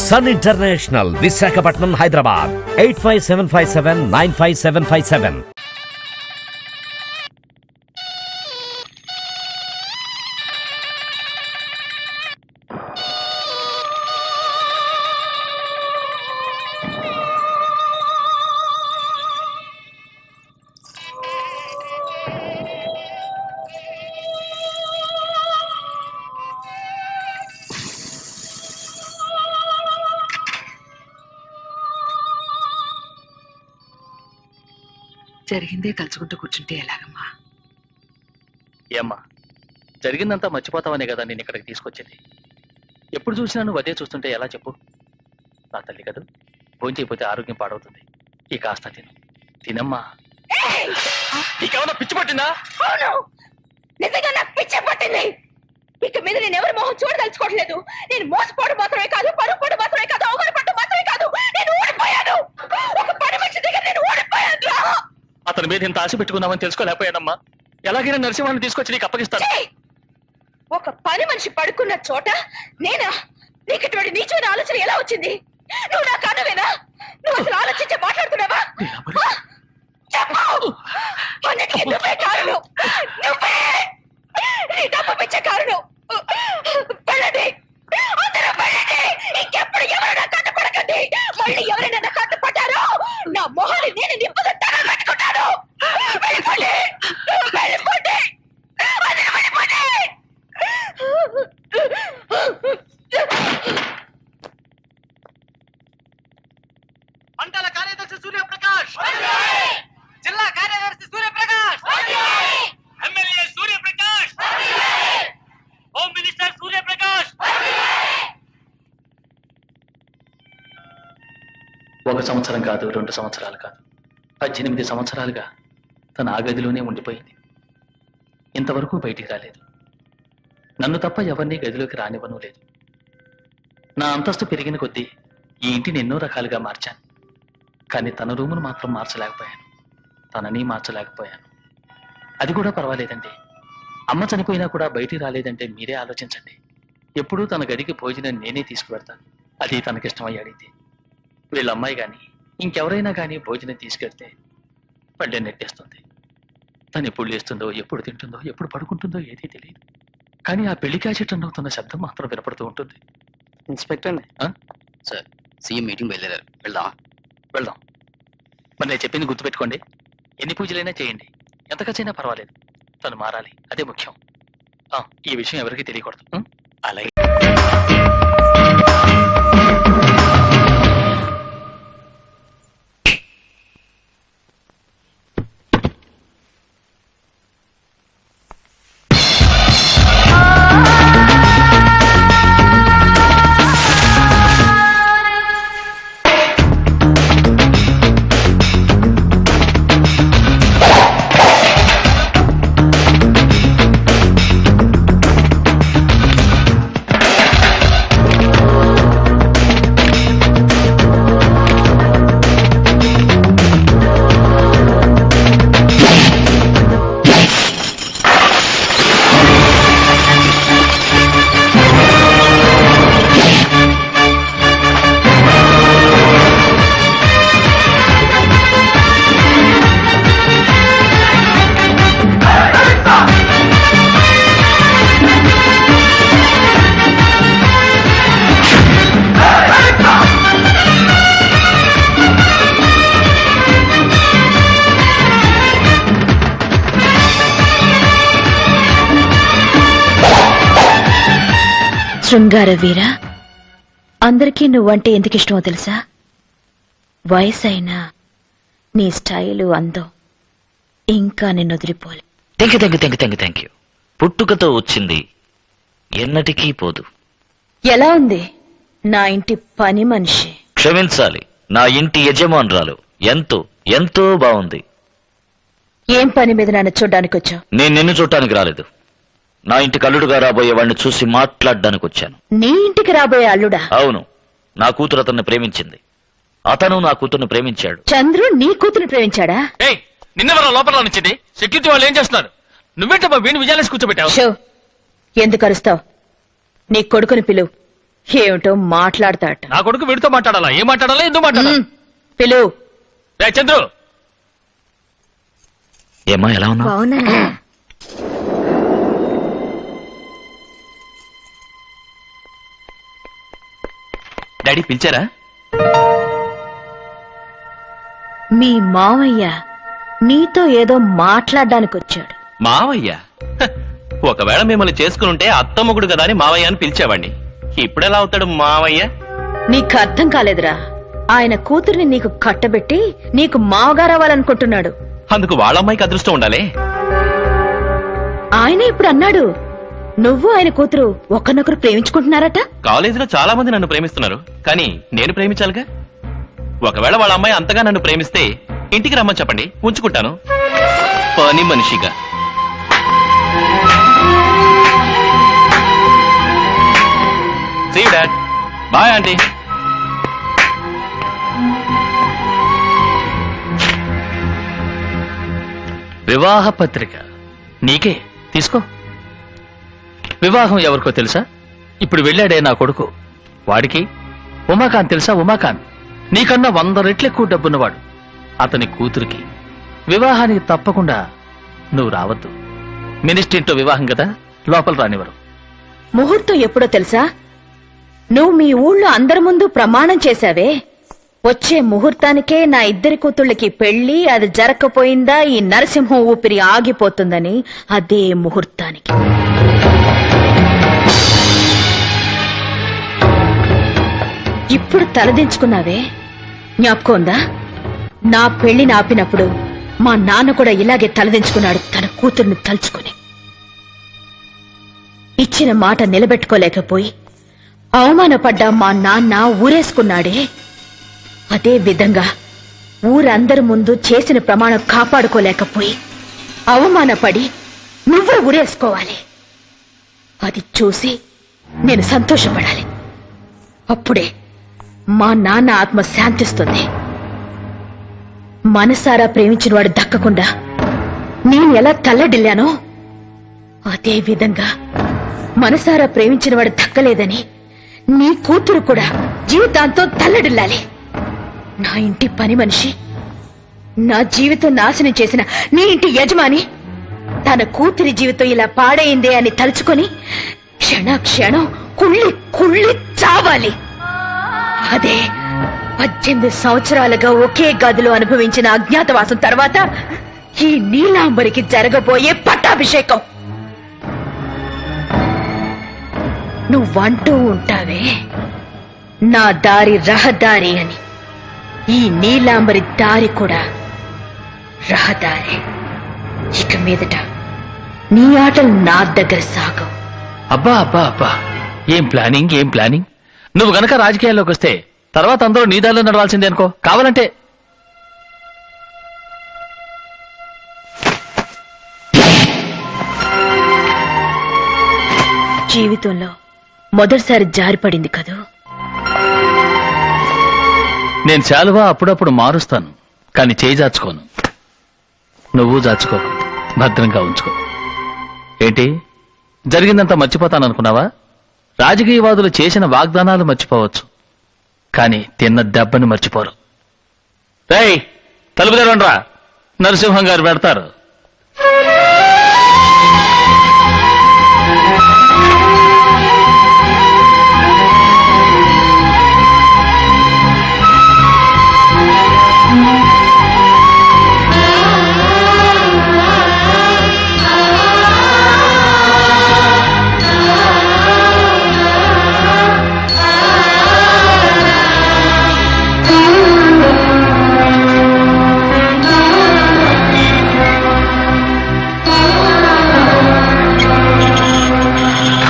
Sun International Visakhapatnam Hyderabad eight five seven five seven nine five seven five seven జరిగిందే తలుచుకుంటూ కూర్చుంటే ఎలాగమ్మా? ఏమ్మా జరిగిందంతా మర్చిపోతావనే కదా నేను ఇక్కడికి తీసుకొచ్చింది. ఎప్పుడు చూసినా నువ్వు అదే చూస్తుంటే ఎలా చెప్పు? నా తల్లి కదూ భోజనం చేయకపోతే ఆరోగ్యం పాడవుతుంది. ఈ కాస్త తిను. తినమ్మా. నీకేమన్నా పిచ్చి పట్టిందా? అవును! నిజంగా నాకు పిచ్చే పట్టింది. ఇక మీద నేను ఎవరి మొహం చూడదలుచుకోవట్లేదు. నేను మోసపోవడం మాత్రమే కాదు పరుగుపోవడం మాత్రమే కాదు అవమాన పడడం మాత్రమే కాదు. నేను ఓడిపోయాను ఒక పని మనిషి దగ్గర నేను ఓడిపోయాను. అతని మీద ఇంత ఆశ పెట్టుకుందామని తెలుసుకోలేకపోయానమ్మా. ఎలాగైనా నరసింహాన్ని తీసుకొచ్చి నీకు అప్పగిస్తాను! ఒక పని మనిషి పడుకున్న చోట నేనా? నీకు ఇటువంటి నీచమైన ఆలోచన ఎలా వచ్చింది? నువ్వు నా కనువేనా నువ్వు అసలు ఆలోచించి మాట్లాడుతున్నావా? చెప్పు! అన్నిటికీ నువ్వే కారణం. నువ్వే! నీ డబ్బు పిచ్చే కారణం. వెళ్ళండి. మండల కార్యదర్శి సూర్యప్రకాష్. జిల్లా కార్యదర్శి Suryaprakash. MLA Suryaprakash. Home minister Suryaprakash. ఒక సంవత్సరం కాదు రెండు సంవత్సరాలు కాదు. పద్దెనిమిది సంవత్సరాలుగా తన ఆగదిలోనే ఉండిపోయింది. ఇంతవరకు బయటికి రాలేదు. నన్ను తప్ప ఎవరిని గదిలోకి రానివ్వను లేదు. నా అంతస్తు పెరిగిన కొద్దీ ఈ ఇంటిని ఎన్నో రకాలుగా మార్చాను. కానీ తన రూమును మాత్రం మార్చలేకపోయాను. తనని మార్చలేకపోయాను. అది కూడా పర్వాలేదండి. అమ్మ చనిపోయినా కూడా బయటికి రాలేదంటే మీరే ఆలోచించండి. ఎప్పుడూ తన గదికి భోజనం నేనే తీసుకువెడతాను. అది తనకిష్టమై అడిగితే వీళ్ళ అమ్మాయి కానీ ఇంకెవరైనా కానీ భోజనం తీసుకెళ్తే పళ్ళె నెట్టేస్తుంది. తను ఎప్పుడు లేస్తుందో ఎప్పుడు తింటుందో ఎప్పుడు పడుకుంటుందో ఏదీ తెలియదు. కానీ ఆ పెళ్ళి క్యాసెట్ అవుతున్న శబ్దం మాత్రం వినపడుతూ ఉంటుంది. ఇన్స్పెక్టర్? సార్ సీఎం మీటింగ్ బయలుదేరారు. వెళ్దాం వెళ్దాం. మరి నేను చెప్పింది గుర్తుపెట్టుకోండి. ఎన్ని పూజలైనా చేయండి. ఎంత ఖర్చైనా పర్వాలేదు. తను మారాలి. అదే ముఖ్యం. ఆ, ఈ విషయం ఎవరికీ తెలియకూడదు. అలాగే. శృంగార వీర అందరికీ నువ్వంటే ఎందుకు ఇష్టమో తెలుసా? వయసు అయినా నీ స్టైలు అందం ఇంకా నిన్ను వదిలిపోలే. Thank you thank you thank you thank you thank you పుట్టుకతో వచ్చింది. ఎన్నటికీ పోదు. ఎలా ఉంది? నా ఇంటి పని మనిషి. క్షమించాలి. నా ఇంటి యజమానురాలు. ఎంతో ఎంతో బాగుంది. ఏం పని మీద నన్ను చూడ్డానికి వచ్చావు నేను నిన్ను చూడటానికి రాలేదు. నా ఇంటి కల్లుడుగా రాబోయే వాడిని చూసి మాట్లాడడానికి వచ్చాను నీ ఇంటికి రాబోయే అల్లుడా? అవును. నా కూతురు అతన్ని ప్రేమించింది. అతను నా కూతుర్ని ప్రేమించాడు. చంద్రు నీ కూతురు ప్రేమించాడా? ఏయ్ నిన్నెవరో లోపల ఉంచింది సెక్యూరిటీ వాళ్ళు ఏం చేస్తున్నారు? నువ్వేంటమ్మా వీణు విజయాలేసి కూర్చోబెట్టావు? షో ఎందుకు అరుస్తావు? నీ కొడుకుని పిలువు. ఏమిటో మాట్లాడతాట. నా కొడుకు వీడితో మాట్లాడాలా? ఏం మాట్లాడాలా? ఎందుకు మాట్లాడాలా? ఉమ్, పిలువు. రే చంద్రు! ఏమ్మా ఎలా ఉన్నావు? బావునా డాడీ పిలిచారా? మీ మావయ్య నీతో ఏదో మాట్లాడడానికి వచ్చాడు మావయ్య? హ, ఒకవేళ మిమ్మల్ని చేసుకుని ఉంటే అత్తమ్మగుడు కదా అని మావయ్య అని పిలిచేవాడిని ఇప్పుడెలా అవుతాడు మావయ్య? నీకు అర్థం కాలేదురా. ఆయన కూతుర్ని నీకు కట్టబెట్టి నీకు మావగారవ్వాలనుకుంటున్నాడు. అందుకు వాళ్ళ అమ్మాయికి అదృష్టం ఉండాలి. ఆయన ఇప్పుడు అన్నాడు నువ్వు ఆయన కూతురు ఒకరినొకరు ప్రేమించుకుంటున్నారట? కాలేజీలో చాలా మంది నన్ను ప్రేమిస్తున్నారు. కానీ నేను ప్రేమించాలిగా? ఒకవేళ వాళ్ళ అమ్మాయి అంతగా నన్ను ప్రేమిస్తే ఇంటికి రమ్మని చెప్పండి. ఉంచుకుంటాను. పని మనిషిగా. బాయ్ ఆంటీ వివాహ పత్రిక. నీకే. తీసుకో. వివాహం ఎవరికో తెలుసా? ఇప్పుడు వెళ్ళాడే నా కొడుకు. వాడికి ఉమాకాంత్ తెలుసా? ఉమాకాంత్ నీకన్నా వంద రెట్లు ఎక్కువ డబ్బున్నవాడు. అతని కూతురికి వివాహానికి తప్పకుండా నువ్వు రావద్దు. మినిస్ట్రీతో వివాహం కదా? లోపల రానివ్వరు. ముహూర్తం ఎప్పుడో తెలుసా? నువ్వు మీ ఊళ్ళో అందరి ముందు ప్రమాణం చేశావే. వచ్చే ముహూర్తానికే నా ఇద్దరి కూతుళ్ళకి పెళ్ళి అది జరగకపోయిందా? ఈ నరసింహం ఊపిరి ఆగిపోతుందని అదే ముహూర్తానికి. ఇప్పుడు తలదించుకున్నావే? జ్ఞాపకం ఉందా? నా పెళ్ళి ఆపినప్పుడు మా నాన్న కూడా ఇలాగే తలదించుకున్నాడు తన కూతుర్ని తలుచుకుని. ఇచ్చిన మాట నిలబెట్టుకోలేకపోయి అవమానపడ్డ మా నాన్న ఊరేసుకున్నాడే. అదే విధంగా ఊరందరి ముందు చేసిన ప్రమాణం కాపాడుకోలేకపోయి అవమానపడి నువ్వే ఊరేసుకోవాలి. అది చూసి నేను సంతోషపడాలి. అప్పుడే మా నాన్న ఆత్మ శాంతిస్తుంది. మనసారా ప్రేమించిన వాడు దక్కకుండా నేను ఎలా తల్లడిల్లానో అదే విధంగా మనసారా ప్రేమించిన వాడు దక్కలేదని నీ కూతురు కూడా జీవితాంతో తల్లడిల్లాలి. నా ఇంటి పని మనిషి నా జీవితం నాశనం చేసిన నీ ఇంటి యజమాని తన కూతురి జీవితం ఇలా పాడైందే అని తలుచుకొని క్షణ క్షణం కుళ్ళి కుళ్ళి చావాలి. అదే పద్దెనిమిది సంవత్సరాలుగా ఒకే గదిలో అనుభవించిన అజ్ఞాతవాసం తర్వాత ఈ నీలాంబరికి జరగబోయే పట్టాభిషేకం. నువ్వంటూ ఉంటావే. నా దారి రహదారి అని. ఈ నీలాంబరి దారి కూడా రహదారి. ఇక మీదట నీ ఆటలు నా దగ్గర సాగవు. అబ్బా అబ్బా అబ్బా. ఏం ప్లానింగ్ ఏం ప్లానింగ్? నువ్వు గనక రాజకీయాల్లోకి వస్తే తర్వాత అందరూ నీ దారిలో నడవాల్సిందే అనుకో. కావాలంటే జీవితంలో మొదటిసారి జారిపడింది కదూ? నేను చాలువా అప్పుడప్పుడు మారుస్తాను కానీ చేయి జాచుకోను నువ్వు జాచుకో భద్రంగా ఉంచుకో. ఏంటి? జరిగిందంతా మర్చిపోతాననుకున్నావా? రాజకీయవాదులు చేసిన వాగ్దానాలు మర్చిపోవచ్చు. కానీ తిన్న దెబ్బని మర్చిపోరు. రై తలుపు తెరవండ్రా నరసింహం గారు పెడతారు.